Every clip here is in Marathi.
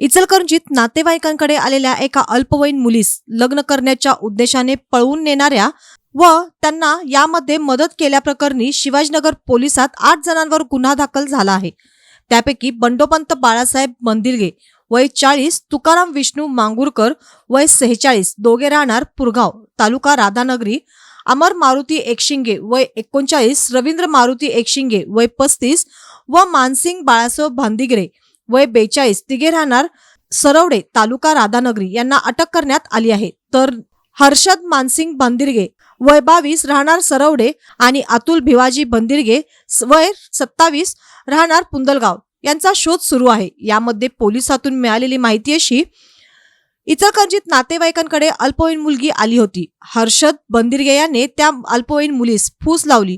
इचलकरंजीत नातेवाईकांकडे आलेल्या एका अल्पवयीन मुलीस लग्न करण्याच्या उद्देशाने पळवून नेणाऱ्या व त्यांना यामध्ये मदत केल्याप्रकरणी शिवाजीनगर पोलिसात आठ जणांवर गुन्हा दाखल झाला आहे. त्यापैकी बंडोपंत बाळासाहेब मंदिरगे वय चाळीस तुकाराम विष्णू मांगुरकर वय सेहेचाळीस दोघे राहणार पुरगाव तालुका राधानगरी अमर मारुती एकशिंगे वय एकोणचाळीस रवींद्र मारुती एकशिंगे वय पस्तीस व मानसिंग बाळासाहेब भांदिगरे वय बेचाळीस तिघे राहणार सरवडे तालुका राधानगरी यांना अटक करण्यात आली आहे. तर हर्षद मानसिंग बंदिरगे वय बावीस राहणार सरवडे आणि अतुल भिवाजी बंदिरगे वय सत्तावीस राहणार पुंदलगाव. यांचा शोध सुरू आहे. यामध्ये पोलिसातून मिळालेली माहिती अशी इचलकरंजीत नातेवाईकांकडे अल्पवयीन मुलगी आली होती. हर्षद बंदिरगे याने त्या अल्पवयीन मुलीस फूस लावली.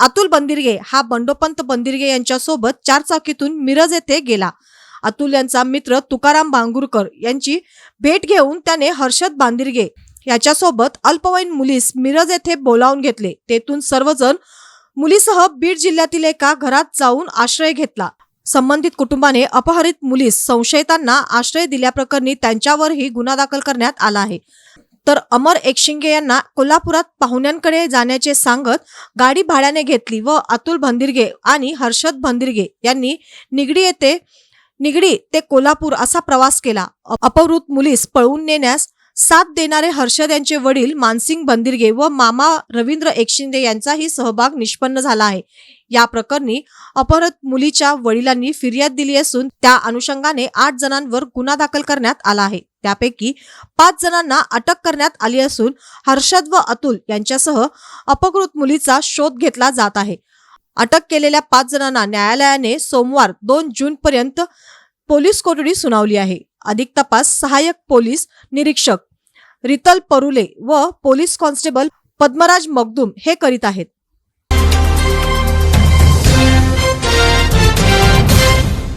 अतुल बंदिरगे हा बंडोपंत बंदिरगे यांच्यासोबत चारचाकीतून मिरज येथे गेला. अतुल यांचा मित्र तुकाराम बांगुरकर यांची भेट घेऊन त्याने हर्षद बांदिरगे याच्यासोबत अल्पवयीन मुलीस मिरज येथे बोलावून घेतले. तेथून सर्वजण मुलीसह बीड जिल्ह्यातील एका घरात जाऊन आश्रय घेतला. संबंधित कुटुंबाने अपहरित मुलीस संशयितांना आश्रय दिल्याप्रकरणी त्यांच्यावरही गुन्हा दाखल करण्यात आला आहे. तर अमर एकशिंगे यांना कोल्हापुरात पाहुण्यांकडे जाण्याचे सांगत गाडी भाड्याने घेतली व अतुल भंदिरगे आणि हर्षद भंदिरगे यांनी निगडी येथे निगडी ते कोल्हापूर असा प्रवास केला. अपवृत अपहृत मुलीस पळवून नेण्यास साथ देणारे हर्षद यांचे वडील मानसिंग बंदिरगे व मामा रवींद्र एकशिंदे यांचाही सहभाग निष्पन्न झाला आहे. या प्रकरणी अपहृत मुलीच्या वडिलांनी फिर्याद दिली असून त्या अनुषंगाने आठ जणांवर गुन्हा दाखल करण्यात आला आहे. त्यापैकी पाच जणांना अटक करण्यात आली असून हर्षद व अतुल यांच्यासह अपकृत मुलीचा शोध घेतला जात आहे. अटक केलेल्या पाच जणांना न्यायालयाने सोमवार दोन जून पर्यंत पोलीस कोठडी सुनावली आहे. अधिक तपास सहाय्यक पोलीस निरीक्षक रितल परुले व पोलीस कॉन्स्टेबल पद्मराज मगदूम हे करीत आहेत.